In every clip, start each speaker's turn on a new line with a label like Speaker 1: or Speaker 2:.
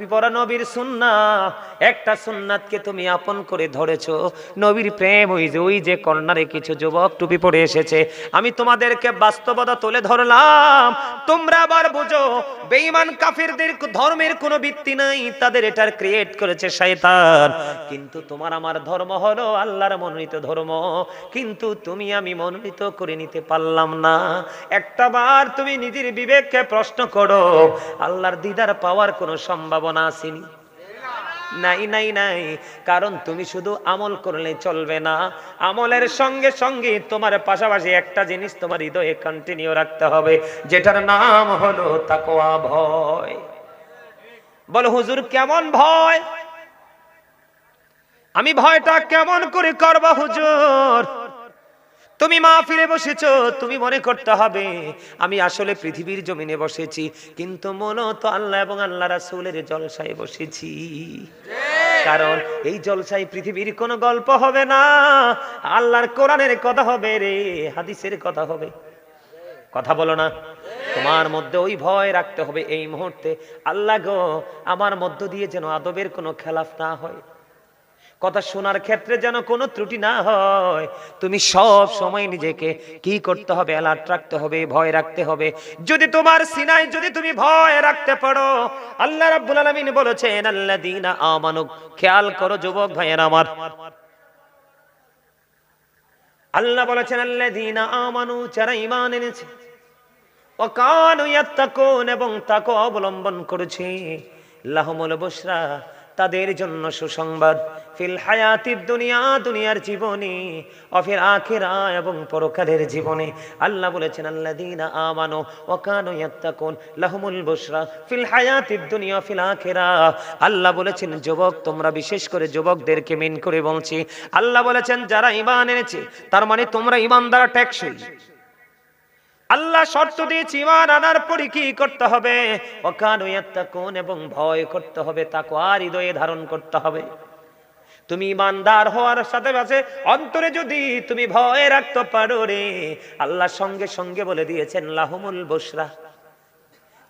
Speaker 1: নবীর সুন্না। একটা সুন্নাতকে তুমি আপন করে ধরেছো। নবীর প্রেম, ওই যে ওই যে কর্নারে কিছু যুবক টুপি পরে এসেছে। আমি তোমাদেরকে বাস্তবতা তুলে ধরলাম। তোমরা আবার বুঝো, বেঈমান কাফিরদের ধর্মের কোনো ভিত্তি নাই। তাদের এটার ক্রিয়েট করেছে শয়তান। কিন্তু তোমার আমার ধর্ম হলো আল্লাহর মনোনীত ধর্ম। কিন্তু তুমি আমি মনোনীত করে নিতে পারলাম না। একটা বার তুমি নিজের বিবেককে প্রশ্ন করো, আল্লাহর দিদার পাওয়ার কোনো সম্ভাবনা আসেনি নাই নাই নাই, কারণ তুমি শুধু আমল করলে চলবে না। আমলের সঙ্গে সঙ্গে তোমার পাশাপাশি একটা জিনিস তোমার হৃদয়ে কন্টিনিউ রাখতে হবে, যেটার নাম হলো তাকওয়া ভয়। বলো, হুজুর, কেমন ভয়? আমি ভয়টা কেমন করে করব, হুজুর? তুমি মা ফিরে বসেছো, তুমি মনে করতে হবে, আমি আসলে পৃথিবীর জমিনে বসেছি, কিন্তু মূলত আল্লাহ এবং আল্লাহ রাসূলের জলসায় বসেছি। কারণ এই জলসায় পৃথিবীর কোনো গল্প হবে না, আল্লাহর কোরআনের কথা হবে রে, হাদিসের কথা হবে। কথা বলো না, তোমার মধ্যে ওই ভয় রাখতে হবে এই মুহূর্তে। আল্লাহ গো, আমার মধ্য দিয়ে যেন আদবের কোনো খেলাফ না হয়। কথা শোনার ক্ষেত্রে যেন কোনো ত্রুটি না হয়। তুমি সব সময় নিজেকে কি করতে হবে অ্যালার্ট রাখতে হবে, ভয় রাখতে হবে। যদি তোমার সিনায় যদি তুমি ভয় রাখতে পারো, আল্লাহ রাব্বুল আলামিন বলেছেন, আল্লাযীনা আমানু, খেয়াল করো যুবক ভাইয়ের আমার। আল্লাহ বলেছেন, আল্লাযীনা আমানু, যারা ঈমান এনেছে ও কানু ইয়াত্তাকুন এবং তাকে অবলম্বন করেছে, লাহমুল বুশরা। তাদের জন্য সুসংবাদ। ফিল হায়াতির দুনিয়া, দুনিয়ার জীবনে অফির আখেরা, এবং পরকালের জীবনে। আল্লাহ বলেছেন, আল্লাযীনা আমানু ওয়া কানু ইয়াত্তাকুন, লাহুমুল বুশরা, ফিল হায়াতির দুনিয়া, ফিল আখেরা। আল্লাহ বলেছেন, যুবক, তোমরা বিশেষ করে যুবকদেরকে মেন করে বলছি। আল্লাহ বলেছেন, যারা ইমান এনেছে, তার মানে তোমরা ঈমানদার ট্যাক্সই আল্লাহ শর্ত দিয়েছি ইমান আনার পরে কি করতে হবে? ইয়াত্তাকুন, এবং ভয় করতে হবে, তাকওয়া হৃদয়ে ধারণ করতে হবে। তুমি ইমানদার হওয়ার সাথে সাথে অন্তরে যদি তুমি ভয় রাখতে পারো রে, আল্লাহ সঙ্গে সঙ্গে বলে দিয়েছেন, লাহমুল বসরা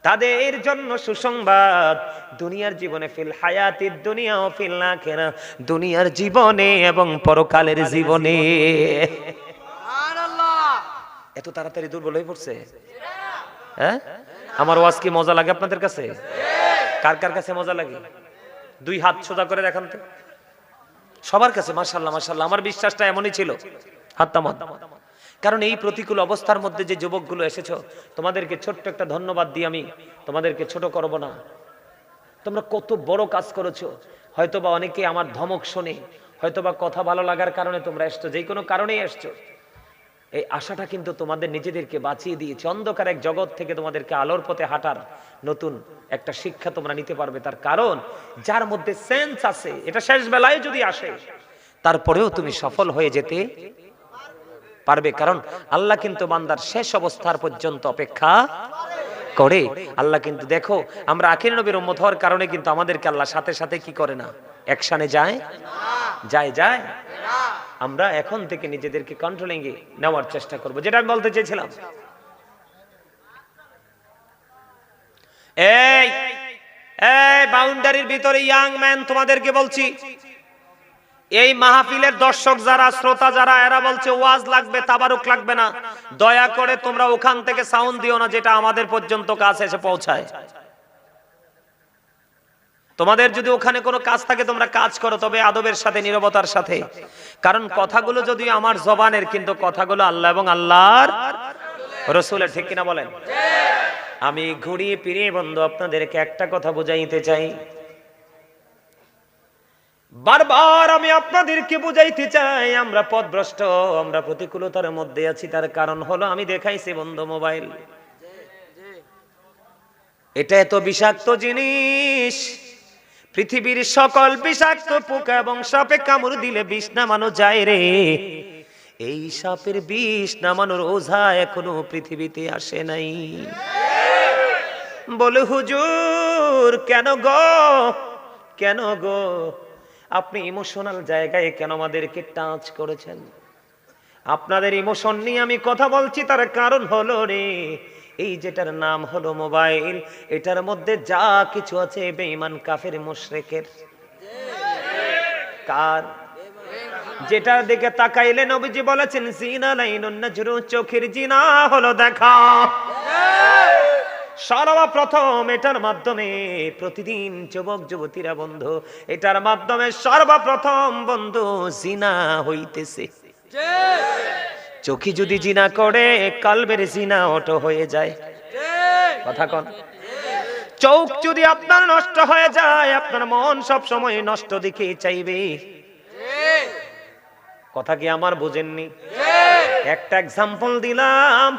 Speaker 1: তাদের জন্য সুসংবাদ, দুনিয়ার জীবনে ফিল হায়াতির দুনিয়া ও ফিল আখিরা দুনিয়ার জীবনে এবং পরকালের জীবনে। এত তাড়াতাড়ি দুর্বল হয়ে পড়ছে? হ্যাঁ? আমার ওয়াজ কি মজা লাগে আপনাদের কাছে? কার কার কাছে মজা লাগে? দুই হাত সোজা করে দেখান তো। সবার কাছে মাশাল্লাহ মাশাল্লাহ আমার বিশ্বাসটা এমনই ছিল। হাতটা মাত কারণ এই প্রতিকূল অবস্থার মধ্যে যে যুবকগুলো এসেছ, তোমাদেরকে ছোট্ট একটা ধন্যবাদ দিই আমি। তোমাদেরকে ছোট করব না। তোমরা কত বড় কাজ করেছ। হয়তোবা অনেকে আমার ধমক শোনে, হয়তোবা কথা ভালো লাগার কারণে তোমরা এসছো যে কোনো কারণেই এসছো। এই আশাটা কিন্তু তোমাদের নিজেদেরকে বাঁচিয়ে দিয়েছে। অন্ধকার এক জগৎ থেকে তোমাদেরকে আলোর পথে হাঁটার নতুন একটা শিক্ষা তোমরা নিতে পারবে। তার কারণ, যার মধ্যে সেন্স আছে, এটা শেষ বেলায় যদি আসে, তারপরেও তুমি সফল হয়ে যেতে পারবে। কারণ, আল্লাহ কিন্তু বান্দার শেষ অবস্থার পর্যন্ত অপেক্ষা করে। আল্লাহ কিন্তু, দেখো, আমরা আখির নবীর উম্মত হওয়ার কারণে কিন্তু আমাদেরকে আল্লাহ সাথে সাথে কি করে না? একসানে যায়? যায় যায়? আমরা এখন থেকে নিজেদেরকে কন্ট্রোলিং এ নেওয়ার চেষ্টা করব, যেটা আমি বলতে চেয়েছিলাম। এই এই বাউন্ডারির ভিতরে ইয়াং ম্যান তোমাদেরকে বলছি, এই মাহফিলের দর্শক যারা, শ্রোতা যারা, এরা বলছে, ওয়াজ লাগবে, তাবারুক লাগবে না। দয়া করে তোমরা ওখান থেকে সাউন্ড দিও না, যেটা আমাদের পর্যন্ত কাছে এসে পৌঁছায়। তোমাদের যদি ওখানে কোনো কাজ থাকে, তোমরা কাজ করো, তবে আদবের সাথে, নিরবতার সাথে। কারণ কথাগুলো যদি আমার জবানের, কিন্তু কথাগুলো আল্লাহ এবং আল্লাহর রসুলের, ঠিক কিনা বলেন? আমি ঘুরিয়ে ফিরিয়ে বন্ধু, আপনাদেরকে একটা কথা বুঝাইতে চাই। বারবার আমি আপনাদেরকে বুঝাইতে চাই, আমরা পথভ্রষ্ট আমরা প্রতিকূলতার মধ্যে আছি, তার কারণ হলো আমি দেখাইছি বন্ধু মোবাইল। এটা এত বিষাক্ত জিনিস পৃথিবীর সকল বিষাক্ত পোকা এবং সাপে কামড় দিলে বিষ নামানো যায় রে। এই সাপের বিষ নামানোর ওঝা এখনও পৃথিবীতে আসে নাই। বলে, হুজুর, কেন গো? কেন গো? আপনি ইমোশনাল জায়গায় কেন আমাদেরকে টাচ করেছেন? আপনাদের ইমোশন নিয়ে আমি কথা বলছি, তার কারণ হলো রে এই যেটার নাম হলো মোবাইল, এটার মধ্যে যা কিছু আছে বেঈমান কাফের মুশরিকের। কার? যেটার দিকে তাকাইলে নবীজি বলেছেন, জিনা লাইনুন নাজরু, চোখের জিনা হলো দেখা। সর্বপ্রথম এটার মাধ্যমে প্রতিদিন যুবক, যুবতীরা বন্ধু, এটার মাধ্যমে সর্বপ্রথম বন্ধু জিনা হইতেছে। চোখে যদি জিনা করে, কালবের জিনা অটো হয়ে যায়। কথা কন। চোখ যদি আপনার নষ্ট হয়ে যায়, আপনার মন সব সময় নষ্ট দিকে চাইবে। কথা কি আমার বোঝেননি? একটা এক্সাম্পল দিলাম।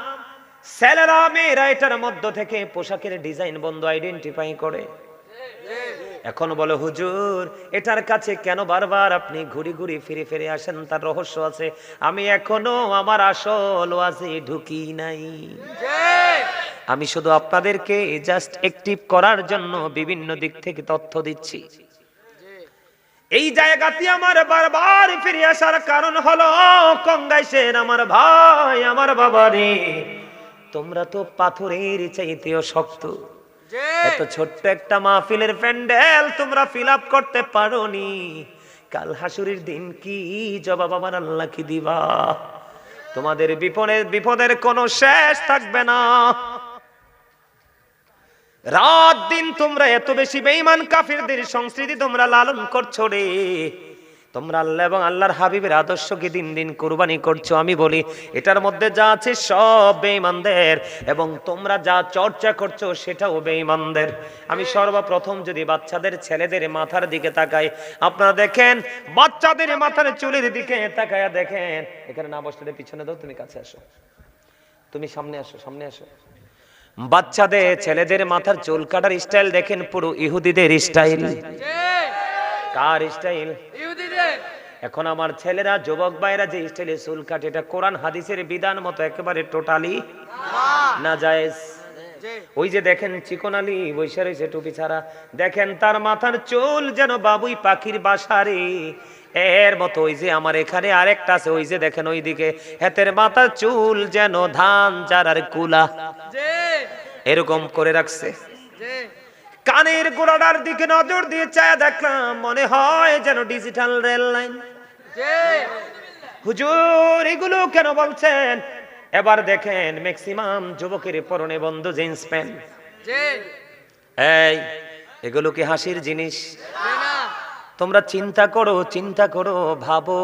Speaker 1: ছেলেরা মেয়েরা এটার মধ্য থেকে পোশাকের ডিজাইন বন্ধু আইডেন্টিফাই করে। এখন বলো, হুজুর, এটার কাছে কেন বারবার আপনি ঘুরি ঘুরি ফিরে ফিরে আসেন? তার রহস্য আছে। আমি এখনও আমার আসল ওয়াজে ঢুকি নাই। আমি শুধু আপনাদেরকে জাস্ট অ্যাক্টিভ করার জন্য বিভিন্ন দিক থেকে তথ্য দিচ্ছি। এই জায়গাতে আমার বারবার ফিরে আসার কারণ হলো, কঙ্গাইশের আমার ভাই, আমার বাবারে, তোমরা তো পাথরের চাইতেও শক্ত। এত ছোট্ট একটা মাহফিলের প্যান্ডেল তোমরা ফিল আপ করতে পারোনি। কাল হাসুরির দিন কি? জবাব আমার আল্লাহ কি দিবা? তোমাদের বিপদের বিপদের কোনো শেষ থাকবে না। রাত দিন তোমরা এত বেশি বেঈমান কাফিরদের সংস্কৃতি তোমরা লালন করছ রে। তোমরা আল্লাহ এবং আল্লাহর হাবিবের আদর্শকে দিন দিন কুরবানি করছ আমি বলি এটার মধ্যে যা আছে সব বেঈমানদের এবং তোমরা যা চর্চা করছ সেটাও বেঈমানদের। আমি সর্বপ্রথম যদি বাচ্চাদের ছেলেদের মাথার দিকে তাকাই আপনারা দেখেন বাচ্চাদের মাথার চুলের দিকে তাকায়া দেখেন। এখানে না বসলে পিছনে দাও তুমি কাছে আসো। তুমি সামনে আসো সামনে আসো। বাচ্চাদের ছেলেদের মাথার চুল কাটার স্টাইল দেখেন পুরো ইহুদিদের স্টাইল কার স্টাইল এখন আমার ছেলেরা যুবক ভাইরা যে স্টাইলে চুল কাটে এটা কোরআন হাদিসের বিধান মতো একেবারে টোটালি না যায় ওই যে দেখেন চিকন আলী বৈশা রয়েছে টুপি ছাড়া। দেখেন তার মাথার চুল যেন বাবুই পাখির বাসারে। এর মতো ওই যে আমার এখানে আরেকটা আছে ওই যে দেখেন ওইদিকে হাতের মাথার চুল যেন ধান চারার কুলা। এরকম করে রাখছে। কানের গোড়াটার দিকে নজর দিয়ে চায় দেখলাম মনে হয় যেন ডিজিটাল রেল লাইন হুজুর এগুলো কেন বলছেন? এবার দেখেন ম্যাক্সিমাম যুবকের পরনে বন্ধ জিন্স প্যান্ট এই এগুলো কি হাসির জিনিস? তোমরা চিন্তা করো চিন্তা করো ভাবো।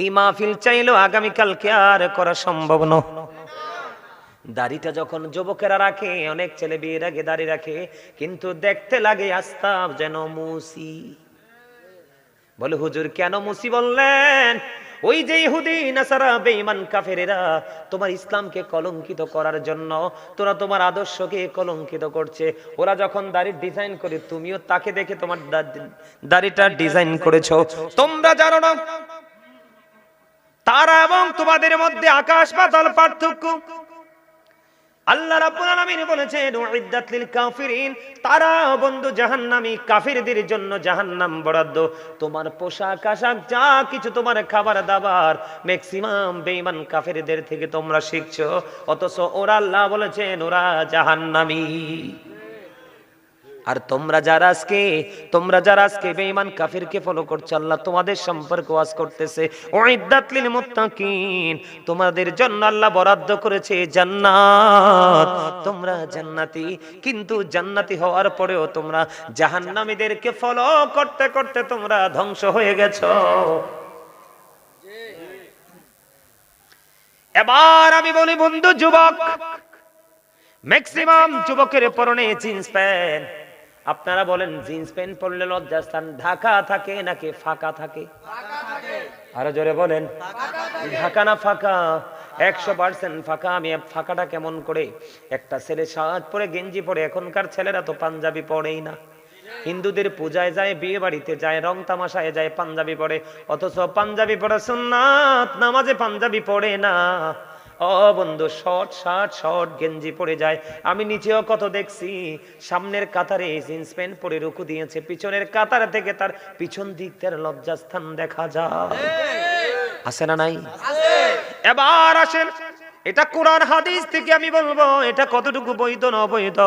Speaker 1: এই মাহফিল চাইলেও আগামীকালকে আর করা সম্ভব নয়। দাড়িটা যখন যুবকেরা রাখে, অনেক ছেলে বিয়ের আগে দাড়ি রাখে, কিন্তু দেখতে লাগে আস্তাব যেন মুসি। বলে, হুজুর, কেন মুসি বললেন? ওই যে ইহুদি কাফেরেরা, তোমার ইসলামকে কলঙ্কিত করার জন্য, তোরা তোমার আদর্শকে কলঙ্কিত করছে। ওরা যখন দাড়ির ডিজাইন করে, তুমিও তাকে দেখে তোমার দাড়িটা ডিজাইন করেছ। তোমরা জানো না? তারা এবং তোমাদের মধ্যে আকাশ পাতাল পার্থক্য। আল্লাহ রাব্বুল আলামিন বলেছেন, উইদ্দাত লিল কাফিরিন তারা বন্ধু জাহান্নামী কাফিরদের জন্য জাহান্নাম বরাদ্দ। তোমার পোশাক, আশাক, যা কিছু তোমার খাবার দাবার ম্যাক্সিমাম বেঈমান কাফিরদের থেকে তোমরা শিখছো। অথচ ওরা আল্লাহ বলেছেন, ওরা জাহান্নামী। আর তোমরা যারা আজকে, তোমরা যারা আজকে বেঈমান কাফিরকে ফলো করছ, আল্লাহ তোমাদের সম্পর্কে ওয়াজ করতেছে। লিল মুত্তাকিন তোমাদের জন্য আল্লাহ বরাদ্দ করেছে জান্নাত। তোমরা জান্নাতি, কিন্তু জান্নাতি হওয়ার পরেও তোমরা জাহান্নামীদেরকে ফলো করতে করতে তোমরা ধ্বংস হয়ে গেছো। এবার আমি বলি, বন্ধু, যুবক ম্যাক্সিমাম যুবকের পরনে জিন্স প্যান্ট আপনারা বলেন, জিন্স প্যান্ট পরলে লজ্জাস্থান ঢাকা থাকে নাকি ফাঁকা থাকে? আরও জোরে বলেন, ঢাকা না ফাঁকা? একশো পার্সেন্ট ফাঁকা। আমি ফাঁকাটা কেমন করে? একটা ছেলে শার্ট পরে, গেঞ্জি পরে, এখনকার ছেলেরা তো পাঞ্জাবি পরেই না। হিন্দুদের পূজায় যায়, বিয়ে বাড়িতে যায়, রং তামাশায় যায়, পাঞ্জাবি পরে। অথচ পাঞ্জাবি পরে সুন্নাত, নামাজে পাঞ্জাবি পড়ে না। ও বন্ধু শর্ট শার্ট শর্ট গেঞ্জি পরে যায়। আমি নিচেও কত দেখছি, সামনের কাতারে জিন্স প্যান্ট পরে রুকু দিয়েছে, পিছনের কাতার থেকে তার পিছন দিক তার লজ্জাস্থান দেখা যায়। আছে না নাই? এবার আসেন, এটা কোরআন হাদিস থেকে আমি বলব, এটা কতটুকু বৈধ না অবৈধ?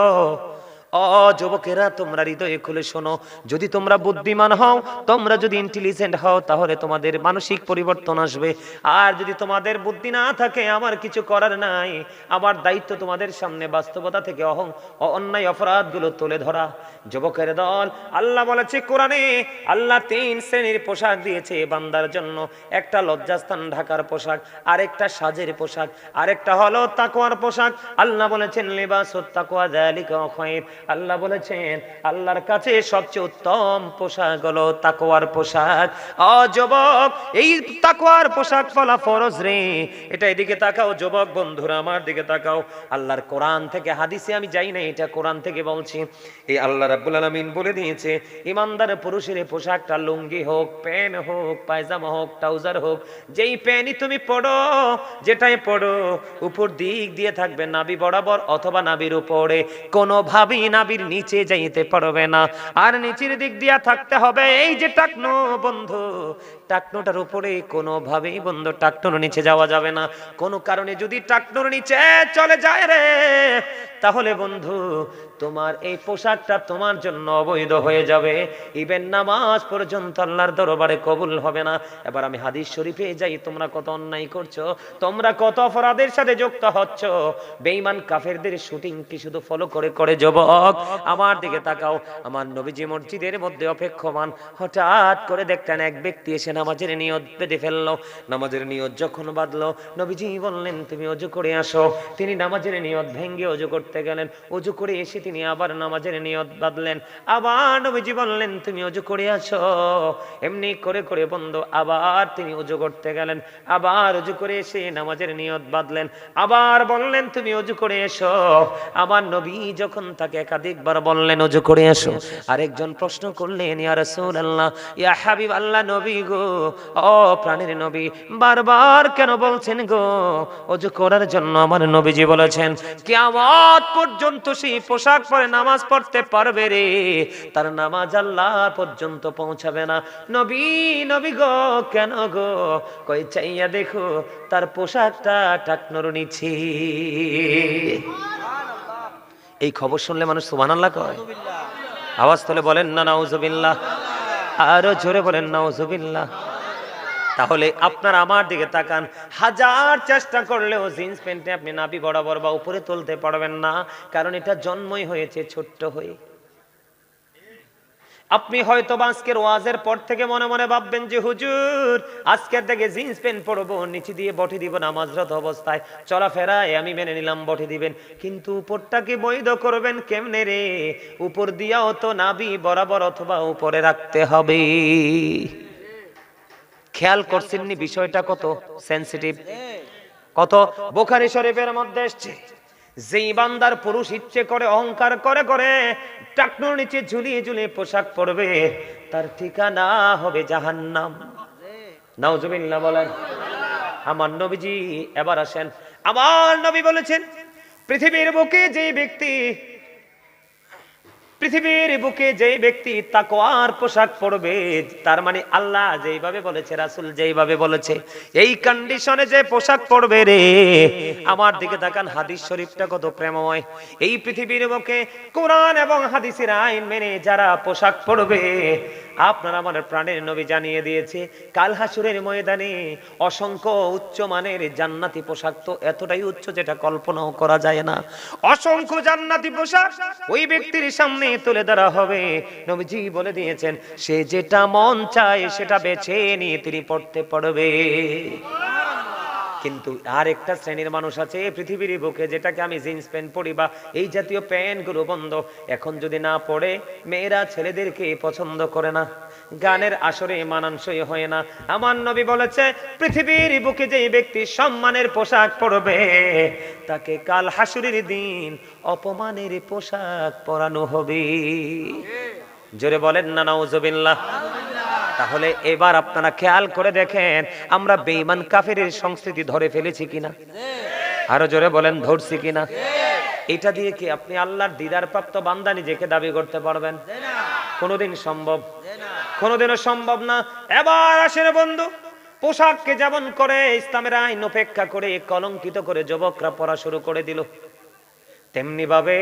Speaker 1: অ যুবকেরা, তোমরা হৃদয়ে খুলে শোনো। যদি তোমরা বুদ্ধিমান হও, তোমরা যদি ইন্টেলিজেন্ট হও, তাহলে তোমাদের মানসিক পরিবর্তন আসবে। আর যদি তোমাদের বুদ্ধি না থাকে, আমার কিছু করার নাই, আমার দায়িত্ব তোমাদের সামনে বাস্তবতা থেকে অহং অন্যায় অপরাধগুলো তুলে ধরা। যুবকের দল, আল্লাহ বলেছে কোরআনে, আল্লাহ তিন শ্রেণির পোশাক দিয়েছে বান্দার জন্য। একটা লজ্জাস্থান ঢাকার পোশাক, আরেকটা সাজের পোশাক, আরেকটা হলো তাকওয়ার পোশাক। আল্লাহ বলেছেন লেবাস তাকওয়া যালিকা খায়র। আল্লাহ বলেছেন, আল্লাহর কাছে সবচেয়ে উত্তম পোশাক হলো তাকওয়ার পোশাক। অ এই তাকওয়ার পোশাক ফলা ফরজ রে। এটা এদিকে তাকাও, যুবক বন্ধুরা, আমার দিকে তাকাও। আল্লাহর কোরআন থেকে হাদিসে আমি যাই না, এটা কোরআন থেকে বলছি। এই আল্লাহ রাব্বুল আলামিন বলে দিয়েছে, ইমানদার পুরুষের পোশাকটা লুঙ্গি হোক, প্যান্ট হোক, পায়জামা হোক, ট্রাউজার হোক, যেই প্যান্টই তুমি পড়ো, যেটাই পড়ো, উপর দিক দিয়ে থাকবে নাবি বরাবর অথবা নাবির উপরে। কোনোভাবেই নাবির নিচে যাইতে পারবে না। আর নিচের দিক দিয়া থাকতে হবে। এই যে টাকনো বন্ধু টাকনোটার উপরে কোনোভাবেই বন্ধু, টাকনোর নিচে যাওয়া যাবে না। কোনো কারণে যদি টাকনোর নিচে চলে যায় রে, তাহলে বন্ধু, তোমার এই পোশাকটা তোমার জন্য অবৈধ হয়ে যাবে। ইবেন নামাজ পর্যন্ত আল্লাহর দরবারে কবুল হবে না। এবার আমি হাদিস শরীফে যাই, তোমরা কত অন্যায় করছ, তোমরা কত অপরাধের সাথে যুক্ত হচ্ছ। বেঈমান কাফেরদের শুটিং কি শুধু ফলো করে করে যুবক? আমার দিকে তাকাও। আমার নবীজি মসজিদের মধ্যে অপেক্ষমান, হঠাৎ করে দেখতেন এক ব্যক্তি এসে নামাজের নিয়ত বেঁধে ফেলল। নামাজের নিয়ত যখন বাঁধলো, নবীজি বললেন, তুমি অজু করে আসো। তিনি নামাজের নিয়ত ভেঙ্গে অজু করতে গেলেন। অজু করে এসে তিনি আবার নামাজের নিয়ত বাঁধলেন। আবার নবীজি বললেন, তুমি অজু করে আসো। এমনি করে করে বন্ধ, আবার তিনি অজু করতে গেলেন। আবার অজু করে এসে নামাজের নিয়ত বাঁধলেন। আবার বললেন, তুমি অজু করে এসো। আমার নবী যখন তাকে একাধিকবার বললেন, অজু করে এসো। আরেকজন প্রশ্ন করলেন, ইয়া রাসূলুল্লাহ, ইয়া হাবিব আল্লাহ নবী গো। ও প্রাণের নবী বারবার কেন বলছেন গো? অজু করার জন্য আমার নবীজি বলেছেন, কিয়ামত পর্যন্ত সেই পোশাক পরে নামাজ পড়তে পারবে রে। তার নামাজ আল্লাহ পর্যন্ত পৌঁছাবে না। নবী নবী গো, কেন গো? কই চাইয়া দেখো, তার পোশাকটা টাকনোর নিছি এই খবর শুনলে মানুষ সুবহানাল্লাহ কয়? আওয়াজ তোলে বলেন, না নাউজুবিল্লাহ আরও জোরে বলেন, নাউজুবিল্লাহ। তাহলে আপনার আমার দিকে তাকান। হাজার চেষ্টা করলেও জিন্স প্যান্টে আপনি নাবি বরাবর বা উপরে তুলতে পারবেন না, কারণ এটা জন্মই হয়েছে ছোট্ট হয়ে। আপনি হয়তো আজকের ওয়াজের পর থেকে মনে মনে ভাববেন যে, হুজুর, আজকের থেকে জিন্স প্যান্ট পরবো, নিচে দিয়ে বটে দিব নামাজরত অবস্থায়। চলাফেরায় আমি মেনে নিলাম, বটে দিবেন। কিন্তু উপরটাকে বৈধ করবেন কেমনে রে? উপর দিয়াও তো নাবি বরাবর অথবা উপরে রাখতে হবে। খেয়াল করছেননি বিষয়টা কত সেনসিটিভ? কত? বোখারি শরীফের মধ্যে এসছে। যেই বান্দার পুরুষ ইচ্ছে করে, অহংকার করে করে, টাকনুর নিচে ঝুলিয়ে ঝুলিয়ে পোশাক পরবে, তার ঠিকানা হবে জাহান্নাম। নাউজুবিল্লাহ বলেন, আমার নবীজি এবার আসেন। আমার নবী বলেছেন, পৃথিবীর বুকে যে ব্যক্তি পৃথিবীর বুকে যে ব্যক্তি তাকোয়ার পোশাক পরবে, তার মানে আল্লাহ যেইভাবে বলেছে, রাসুল যেইভাবে বলেছে, এই কন্ডিশনে যে পোশাক পরবে রে, আমার দিকে তাকান, হাদিস শরীফটা কত প্রেময় এই পৃথিবীর বুকে কোরআন এবং হাদিসের আইন মেনে যারা পোশাক পরবে আপনার আমার প্রাণের নবী জানিয়ে দিয়েছে, কাল হাসুরের ময়দানে অসংখ্য উচ্চ মানের জান্নাতি পোশাক তো এতটাই উচ্চ যেটা কল্পনাও করা যায় না। অসংখ্য জান্নাতি পোশাক ওই ব্যক্তির সামনে তুলে ধরা হবে। নবীজি বলে দিয়েছেন, সে যেটা মন চায় সেটা বেছে নিয়ে তিনি পড়তে পারবে কিন্তু আর একটা শ্রেণির মানুষ আছে এই পৃথিবীর বুকে যেটাকে আমি জিন্স প্যান্ট পরি বা এই জাতীয় প্যান্টগুলো বন্ধ। এখন যদি না পড়ে মেয়েরা ছেলেদেরকে পছন্দ করে না। গানের আসরে মানানসই হয় না। আমার নবী বলেছে পৃথিবীর বুকে যে ব্যক্তি সম্মানের পোশাক পরবে তাকে কাল হাসুরের দিন অপমানের পোশাক পরানো হবে। জোরে বলেন না নাউজুবিল্লাহ। তাহলে এবার আপনারা খেয়াল করে দেখেন, আমরা বেঈমান কাফেরের সংস্কৃতি ধরে ফেলেছি কিনা? আরও জোরে বলেন, ধরছি কিনা? এটা দিয়ে কি আপনি আল্লাহর দিদার প্রাপ্ত বান্দা নিজেকে দাবি করতে পারবেন? কোনোদিন সম্ভব? কোনোদিনও সম্ভব না। এবার আসেন বন্ধু, পোশাককে যেমন করে ইসলামের আইন উপেক্ষা করে, কলঙ্কিত করে যুবকরা পড়া শুরু করে দিল। তেমনি ভাবে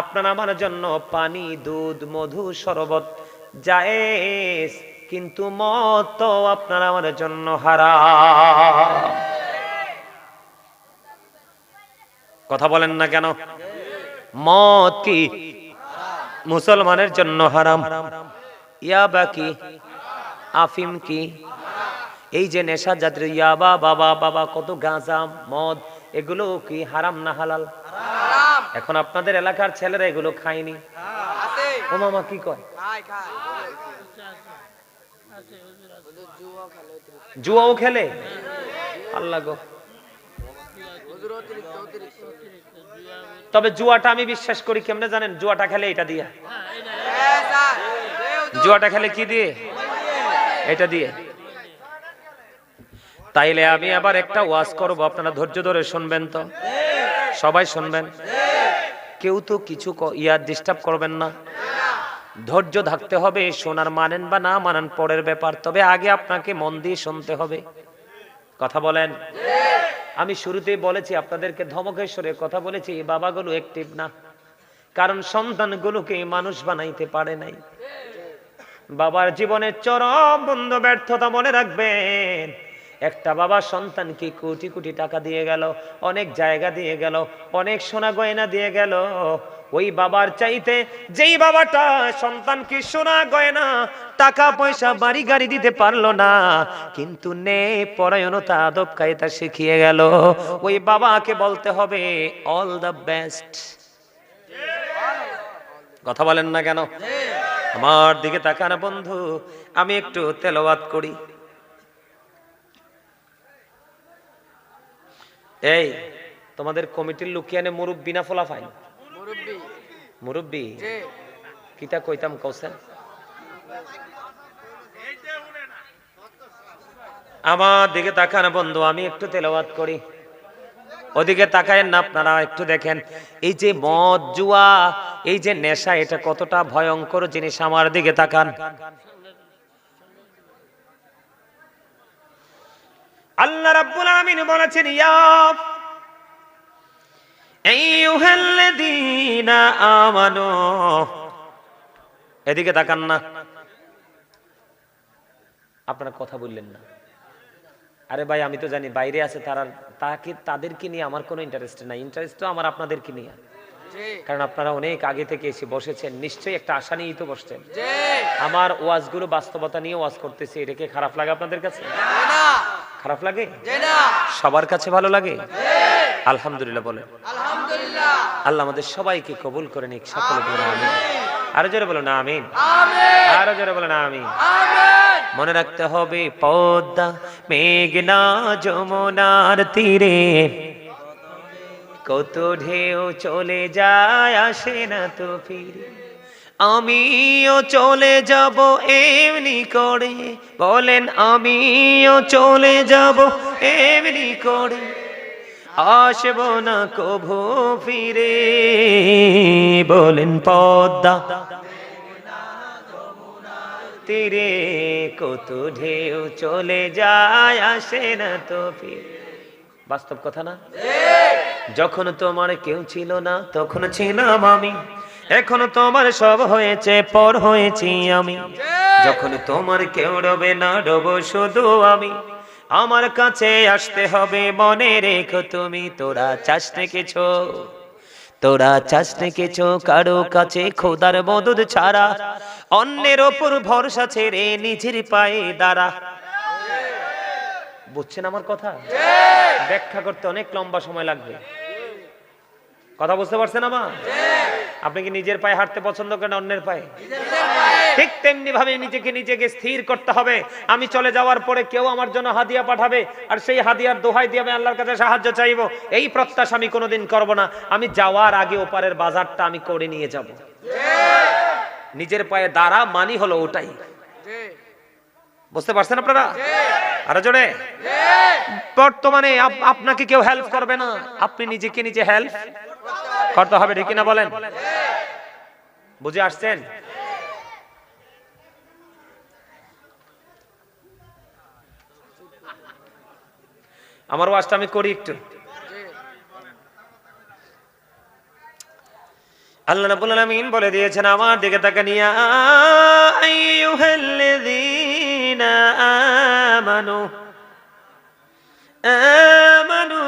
Speaker 1: আপনার আমার জন্য পানি, দুধ, মধু, শরবত জায়েজ, কিন্তু মত তো আপনার আমার জন্য হারাম। কথা বলেন না কেন? মত কি মুসলমানের জন্য হারাম? ইয়াবা কি? আফিম কি? এই যে নেশা জাতীয় ইয়াবা বাবা বাবা কত গাঁজা, মদ, এগুলো কি হারাম না হালাল? এখন আপনাদের এলাকার ছেলেরা এগুলো খায়নি। ও মামা কি কয়? জুয়াও খেলে? আল্লাহ গো। তবে জুয়াটা আমি বিশ্বাস করি কেমনে জানেন? জুয়াটা খেলে এটা দিয়ে। জুয়াটা খেলে কি দিয়ে? এটা দিয়ে। তাইলে আমি আবার একটা ওয়াজ করব আপনারা ধৈর্য ধরে শুনবেন তো। সবাই শুনবেন। কেউ তো কিছু ইয়ার ডিস্টার্ব করবেন না। ধৈর্য থাকতে হবে, শোনার মানেন বা না মানেন, পরের ব্যাপার। তবে আগে আপনাকে মন দিয়ে শুনতে হবে। কথা বলেন? আমি শুরুতেই বলেছি, আপনাদেরকে ধমকেশ্বরে কথা বলেছি বাবাগুলো অ্যাক্টিভ না। কারণ সন্তানগুলোকে মানুষ বানাইতে পারে নাই। বাবার জীবনের চরম বন্ধ ব্যর্থতা মনে রাখবেন। একটা বাবা সন্তানকে কোটি কোটি টাকা দিয়ে গেল, অনেক জায়গা দিয়ে গেল, অনেক সোনা গয়না দিয়ে গেল ওই বাবার চাইতে, যেই বাবাটা সন্তানকে সোনা গয়না, টাকা পয়সা, বাড়ি গাড়ি দিতে পারল না, কিন্তু নে পরায়ণতা আদব কায়দা শিখিয়ে গেল। ওই বাবাকে বলতে হবে অল দ্য বেস্ট কথা বলেন না কেন? আমার দিকে তাকান বন্ধু, আমি একটু তেলাওয়াত করি। এই, তোমাদের কমিটির লুকিয়ানে মুরব্বী না ফলাফাই
Speaker 2: মুরব্বী
Speaker 1: কিতা কইতাম কৌশল আমার দিকে তাকান বন্ধু আমি একটু তেলাওয়াত করি। ওদিকে তাকায়েন না আপনারা একটু দেখেন। এই যে মদ জুয়া এই যে নেশা এটা কতটা ভয়ঙ্কর জিনিস আমার দিকে তাকান। আল্লাহ রাব্বুল আলামিন বলেছেন ইয়া আমানু। এদিকে তাকান না। আপনারা কথা বললেন না। আরে ভাই আমি তো জানি বাইরে আছে তারা তাকে তাদেরকে নিয়ে আমার কোনো ইন্টারেস্ট নাই। ইন্টারেস্ট তো আমার আপনাদেরকে নিয়ে। কারণ আপনারা অনেক আগে থেকে এসে বসেছেন নিশ্চয়ই একটা আশা নিয়েই তো বসছেন। আমার ওয়াজগুলো বাস্তবতা নিয়ে ওয়াজ করতেছি এটাকে খারাপ লাগে আপনাদের কাছে? খারাপ লাগে? সবার কাছে ভালো লাগে? আলহামদুলিল্লাহ বলে
Speaker 2: আলহামদুলিল্লাহ।
Speaker 1: আল্লাহ আমাদের সবাইকে কবুল করে নিক সকলে বলে আরও জোরে বলো না আমেন। আরও জোরে বলো না আমেন। মনে রাখতে হবে পদ্মা মেঘনা যমুনার তীরে। কত ঢেউ চলে যায় আসে না তো ফিরে। আমিও চলে যাব এমনি করে। বলেন আমিও চলে যাব এমনি করে। আসব না কভু ফিরে, বলেন পদ্মা। তীরে কত ঢেউ চলে যায়, আসে না তো ফিরে। বাস্তব কথা না? যখন তোমার কেউ ছিল না, তখন ছিলাম আমি। এখন তোমার সব হয়েছে, পর হয়েছি আমি। যখন তোমার কেউ রবে না, রব শুধু আমি। আমার কাছে আসতে হবে, মনে রেখো তুমি, তোরা চাষ রেখেছো তোরা চাষ রেখেছো কারও কাছে খোদার মদত ছাড়া, অন্যের ওপর ভরসা ছেড়ে নিজের পায়ে দাঁড়া। বুঝছেন আমার কথা? ব্যাখ্যা করতে অনেক লম্বা সময় লাগবে। কথা বুঝতে পারছেন আমার? আপনি কি নিজের পায়ে হাঁটতে পছন্দ করেন, অন্যের পায়ে? ঠিক তেমনি ভাবে নিজেকে নিজেকে স্থির করতে হবে। আমি চলে যাওয়ার পরে কেউ আমার জন্য হাদিয়া পাঠাবে, আর সেই হাদিয়ার দোহাই দিয়ে আমি আল্লাহর কাছে সাহায্য চাইব। এই প্রত্যাশা আমি কোনোদিন করব না। আমি যাওয়ার আগে ওপারের বাজারটা আমি করে নিয়ে যাব। নিজের পায়ে দাঁড়া মানি হলো ওটাই। বুঝতে পারছেন আপনারা? আরও জোরে? বর্তমানে আপনাকে কেউ হেল্প করবে না। আপনি নিজেকে নিজে হেল্প করতে হবে, ঠিক না বলেন? বুঝে আসছেন? আমার ওয়াজটা আমি করি একটু। আল্লাহ রাব্বুল আলামিন বলে দিয়েছেন, আমার দিকে তাকে নিয়ে আইয়ুহাল্লাযীনা আমানু আমানু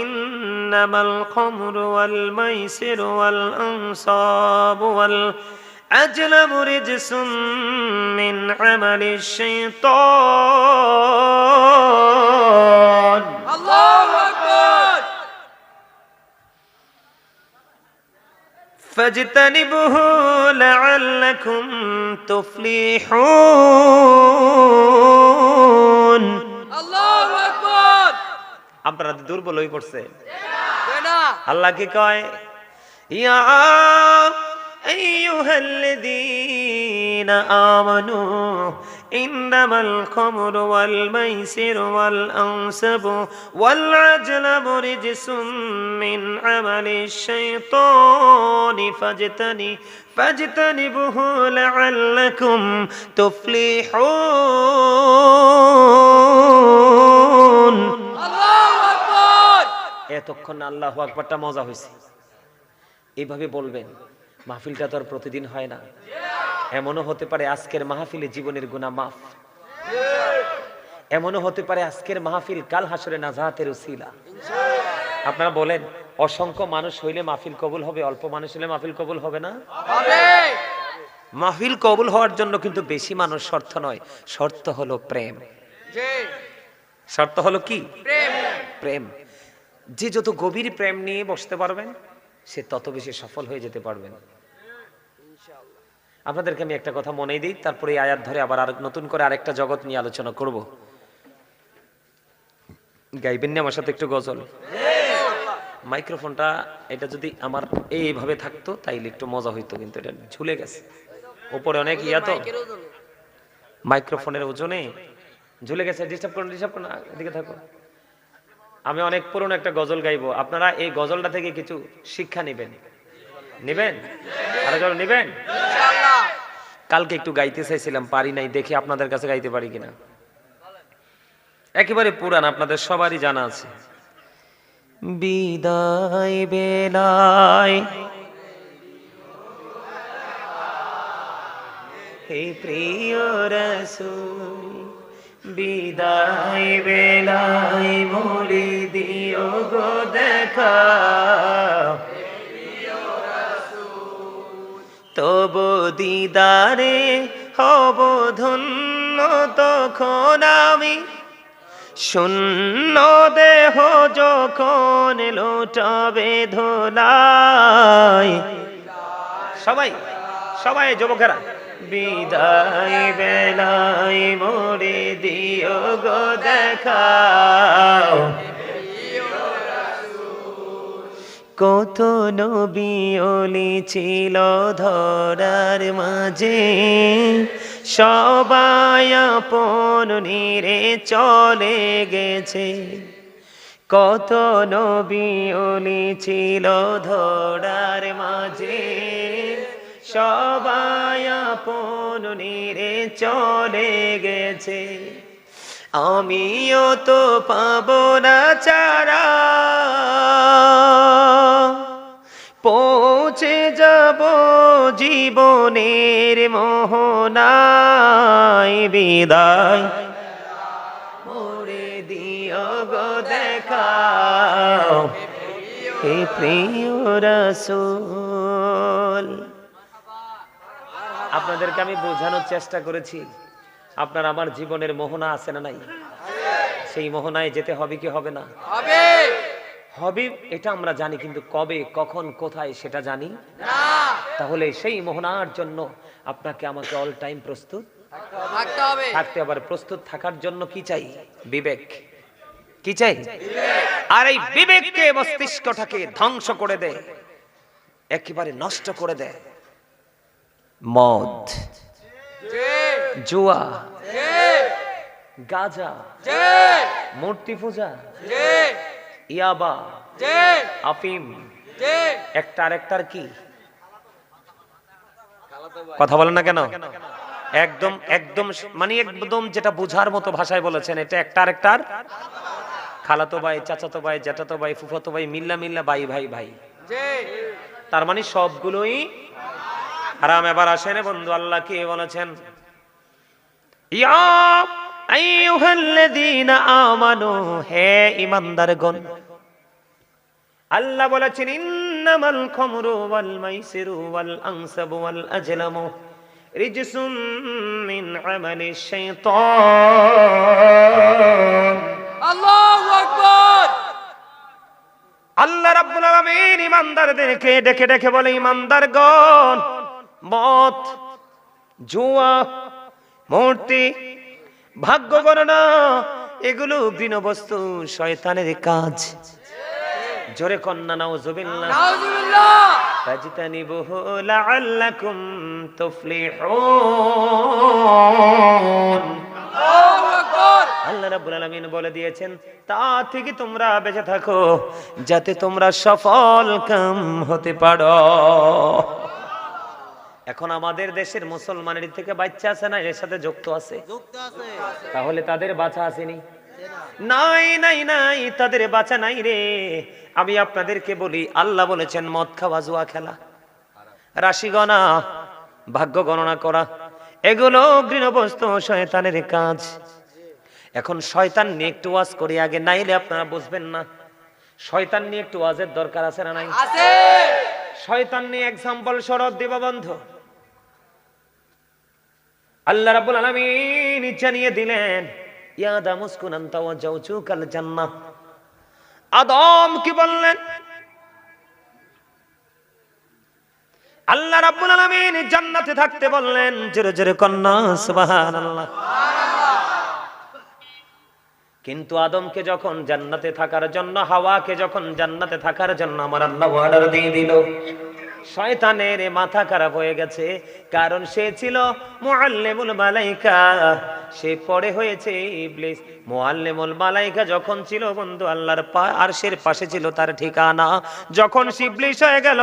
Speaker 1: ইন্নামাল খামরু ওয়াল মাইসিরু ওয়াল আনসাবু ওয়াল আজলামু রিজসুম মিন আমালিশ শাইতান
Speaker 2: আল্লাহু আকবার
Speaker 1: فاجتنبوه لعلكم تفلحون
Speaker 2: আল্লাহু আকবার
Speaker 1: আপনারা তো দুর্বল হয়ে পড়ছে
Speaker 2: জি না
Speaker 1: আল্লাহ কি কয় ইয়া أيها الذين آمنوا إنما الخمر والميسر والأنسب والعجلب رجس من عمل الشيطان فاجتني فاجتنبوه لعلكم تفلحون
Speaker 2: আল্লাহু আকবার
Speaker 1: এতক্ষণ আল্লাহ আকবরটা মজা হয়েছে এইভাবে বলবেন মাহফিলটা তো আর প্রতিদিন হয় না। এমনও হতে পারে আজকের মাহফিলে জীবনের গুণা মাফ। এমনও হতে পারে আজকের মাহফিল কাল হাসরে নাজাহাতের উসিলা আপনারা বলেন অসংখ্য মানুষ হইলে মাহফিল কবুল হবে অল্প মানুষ হইলে মাহফিল কবুল হবে না? মাহফিল কবুল হওয়ার জন্য কিন্তু বেশি মানুষ শর্ত নয় শর্ত হলো প্রেম। শর্ত হলো কি?
Speaker 2: প্রেম।
Speaker 1: প্রেম। যে যত গভীর প্রেম নিয়ে বসতে পারবেন সে তত বেশি সফল হয়ে যেতে পারবেন আপনাদেরকে আমি একটা কথা মনে দিই, তারপরে এই আয়াত ধরে আবার নতুন করে আরেকটা জগৎ নিয়ে আলোচনা করব। গাইবেন না আমার সাথে একটু গজল? মাইক্রোফোনটা, এটা যদি আমার এইভাবে থাকতো, তাইলে একটু মজা হইতো, কিন্তু এটা ঝুলে গেছে। উপরে অনেক ইয়া তো। মাইক্রোফোনের ওজনে। ঝুলে গেছে ডিস্টার্ব করুন ডিস্টার্ব করুন। এদিকে থাকো। আমি অনেক পুরনো একটা গজল গাইবো। আপনারা এই গজলটা থেকে কিছু শিক্ষা নেবেন। নেবেন? আরও জল নেবেন? কালকে একটু গাইতে চাইছিলাম পারি নাই দেখি আপনাদের কাছে গাইতে পারি কিনা। একেবারে পুরান আপনাদের সবারই জানা আছে। বিদায় বেলায় হে প্রিয় রসুল বিদায় বেলায় মোরে দিও গো দেখা। তবু দিদারে হব ধন্য তখন আমি। শূন্য দেহ যখন লোটাবে ধোলাই সবাই সবাই, যুবকেরা। বিদায় বেলায় মোরে দিও গো দেখাও। কত নবী অলি ছিল ধরার মাঝে, সবাই আপন নিরে চলে গেছে। কত নবী অলি ছিল ধরার মাঝে সবাই আপন নিরে চলে গেছে। আমিও তো পাবো না চারা পৌঁছে যাব জীবনের মোহনায়। বিদায়। মোরে দিও গো দেখা প্রিয় রসুল। আপনাদেরকে আমি বোঝানোর চেষ্টা করেছি। আপনার আমার জীবনের মোহনা আছে না নাই? সেই মোহনায় যেতে হবে কি হবে না?
Speaker 2: হবে।
Speaker 1: হবে এটা আমরা জানি কিন্তু কবে কখন কোথায় সেটা জানি?
Speaker 2: না।
Speaker 1: তাহলে সেই মোহনার জন্য আপনাকে আমাকে অল টাইম প্রস্তুত
Speaker 2: থাকতে হবে।
Speaker 1: থাকতে আবার প্রস্তুত থাকার জন্য কি চাই? বিবেক। কি চাই? আর এই বিবেককে মস্তিষ্কটাকে ধ্বংস করে দেয় একেবারে নষ্ট করে দেয় মদ, জুয়া, গাজা মূর্তি পূজা ইয়াবা, আফিম, একটা আরেকটার কি? কথা বলেন না কেন? একদম একদম মানে একদম যেটা বুঝার মতো ভাষায় বলেছেন, এটা একটা আরেকটার? খালাতো ভাই, চাচাতো ভাই, জ্যাঠাতো ভাই, ফুফাতো ভাই, মিল্লা মিল্লা ভাই ভাই ভাই। তার মানে সবগুলোই হারাম এবার আসেন বন্ধু আল্লাহ কি বলেছেন? হে আল্লাহ বলেছেন ইন্নামাল খামরু ওয়াল মাইসিরু ওয়াল আনসাবু ওয়াল আজলামু রিজসুম মিন আমালি শাইতান।
Speaker 2: আল্লাহু আকবার।
Speaker 1: আল্লাহ রাব্বুল আলামিন ইমানদারদেরকে ডেকে ডেকে বলে ইমানদারগণ মত জুয়া মূর্তি ভাগ্য গণনা এগুলো ঘৃণ বস্তু শয়তানের কাজ। জোরে কন্যা নাউজুবিল্লাহ।
Speaker 2: নাউজুবিল্লাহ।
Speaker 1: ফাজতানিবুহু লাআল্লাকুম তুফলিহুন।
Speaker 2: আল্লাহ
Speaker 1: রাব্বুল আলামিন বলে দিয়েছেন তা থেকে তোমরা বেঁচে থাকো যাতে তোমরা সফল কাম হতে পারো। এখন আমাদের দেশের মুসলমানের থেকে বাচ্চা আছে না এর সাথে যুক্ত আছে? তাহলে তাদের বাঁচা আসেনি। নাই নাই নাই তাদের বাঁচা নাই রে। আমি আপনাদেরকে বলি আল্লাহ বলেছেন মদ খাওয়া জুয়া খেলা। রাশি গণা ভাগ্য গণনা করা এগুলো গৃহবস্তু শয়তানের কাজ। এখন শয়তান নিয়ে একটু ওয়াজ করি আগে নাইলে আপনারা বুঝবেন না। শয়তান নিয়ে একটু ওয়াজের দরকার আছে না নাই?
Speaker 2: আছে।
Speaker 1: শয়তান নিয়ে এক্সাম্পল শরৎ দিব বন্ধ। আল্লাহ রাব্বুল আলামিন জানিয়ে দিলেন, ইয়া আদম উসকুন আনতা ওয়া জাওজুকাল জান্নাহ। আদম কি বললেন? আল্লাহ রাব্বুল আলামিন জান্নাতে থাকতে বললেন, জোরে জোরে কন্যা, সুবহানাল্লাহ। কিন্তু আদমকে যখন জান্নাতে থাকার জন্য, হাওয়াকে যখন জান্নাতে থাকার জন্য আমার আল্লাহ অর্ডার দিয়ে দিল। শয়তানের মাথা খারাপ হয়ে গেছে। কারণ সে ছিল মুআল্লিমুল মালাইকা। সে পরে হয়েছে ইবলিস। মুআল্লিমুল মালাইকা যখন ছিল বন্ধু, আল্লাহর আরশের পাশে ছিল তার ঠিকানা। যখন সে ইবলিস হয়ে গেল,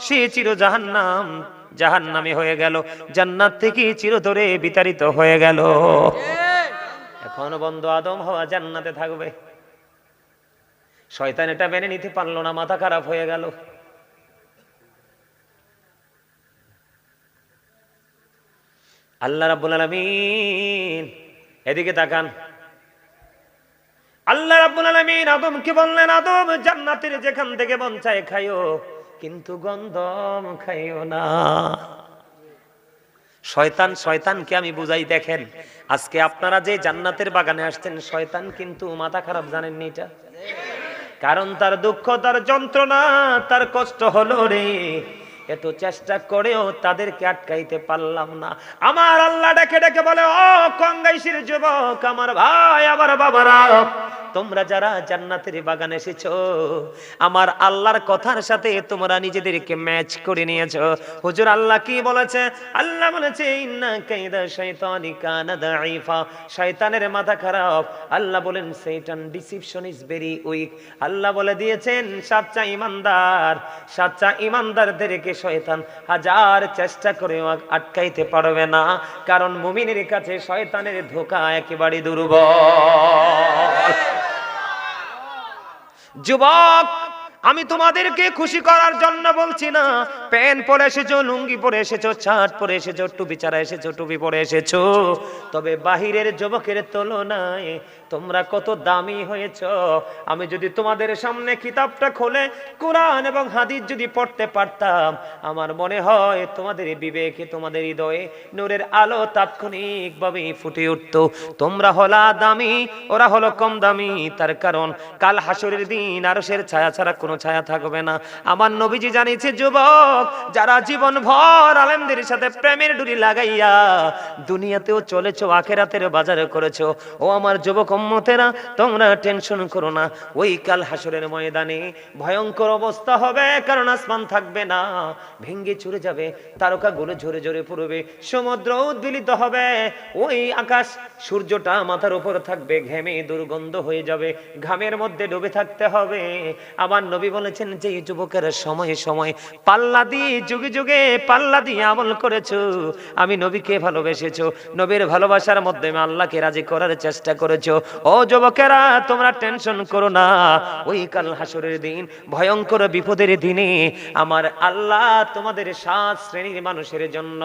Speaker 1: সে চির জাহান্নাম, জাহান্নামে হয়ে গেল। জান্নাত থেকে চিরতরে বিতাড়িত হয়ে গেল। এখন বন্ধু, আদম হওয়া জান্নাতে থাকবে। শয়তান এটা মেনে নিতে পারল না, মাথা খারাপ হয়ে গেল। আল্লাহ রাব্বুল আলামিন। এদিকে তাকান। আল্লাহ রাব্বুল আলামিন আদমকে বললেন? আদম, জান্নাতের যেখান থেকে মন চায় খাইও, কিন্তু গন্ধম খাইও না। শয়তান, শয়তানকে আমি বুঝাই, দেখেন, আজকে আপনারা যে জান্নাতের বাগানে আসছেন, শয়তান কিন্তু মাথা খারাপ জানেননি এটা? কারণ তার দুঃখ, তার যন্ত্রণা, তার কষ্ট হলো রে। এত চেষ্টা করেও তাদেরকে আটকাইতে পারলাম না। আমার আল্লাহ ডেকে ডেকে বলে, ও কঙ্গাইশির যুবক, আমার ভাই, আমার বাবারা, তোমরা যারা জান্নাতের বাগানে এসেছ, আমার আল্লাহর কথার সাথে তোমরা নিজেদেরকে ম্যাচ করে নিয়েছো। হুজুর আল্লাহ কি বলেছে? আল্লাহ বলেছে, ইন্না কাইদা শাইতানি কানা দাঈফা শয়তানের মাথা খারাপ। আল্লাহ বলেন সেইটান ডিসিপশন ইজ ভেরি উইক আল্লাহ বলে দিয়েছেন, সাচ্চা ইমানদার, সাচ্চা ইমানদারদেরকে শয়তান হাজার চেষ্টা করেও আটকাইতে পারবে না। কারণ মুমিনের কাছে শয়তানের ধোকা একেবারে দুর্বল। যুবক, আমি তোমাদেরকে খুশি করার জন্য বলছি না। প্যান্ট পরে এসেছ, লুঙ্গি পরে এসেছ ছাট পরে এসেছ, টুপি ছাড়া এসেছ, টুপি পরে এসেছ। তবে বাহিরের যুবকের তুলনায় তোমরা কত দামি হয়েছ? আমি যদি তোমাদের সামনে কিতাবটা খুলে, কোরআন এবং হাদিস যদি পড়তে পারতাম, আমার মনে হয় তোমাদের বিবেকে, তোমাদের হৃদয়ে নূরের আলো তাৎক্ষণিকভাবে ফুটে উঠত। তোমরা হলা দামি, ওরা হলো কম দামি। তার কারণ, কাল হাসরের দিন আরশের ছায়া ছাড়া কোনো ছায়া থাকবে না। আমার নবীজি জানিয়েছে, যুবক, যারা জীবন ভর আলেমদের সাথে প্রেমের ডুরি লাগাইয়া দুনিয়াতেও চলেছো, আখেরাতের বাজারে করেছ, ও আমার যুবক উম্মতেরা, তোমরা টেনশন করো না। ওই কাল হাসরের ময়দানে ভয়ঙ্কর অবস্থা হবে, কারণ আসমান থাকবে না। ভেঙ্গে চুরে যাবে তারকাগুলো ঝরে ঝরে পড়বে, সমুদ্র উদ্বিলিত হবে। ওই আকাশ সূর্যটা মাথার উপর থাকবে, ঘেমে দুর্গন্ধ হয়ে যাবে, ঘামের মধ্যে ডুবে থাকতে হবে। আমার নবী বলেছেন যে যুবকের সময়ে সময় পাল্লা দিয়ে, যুগে যুগে পাল্লা দিয়ে আমল করেছ। আমি নবীকে ভালোবেসেছো, নবীর ভালোবাসার মাধ্যমে আল্লাহকে রাজি করার চেষ্টা করেছ। ও যুবকেরা, তোমরা টেনশন করো না। ওই কাল হাসরের দিন, ভয়ঙ্কর বিপদের দিনে আমার আল্লাহ তোমাদের সাত শ্রেণির মানুষের জন্য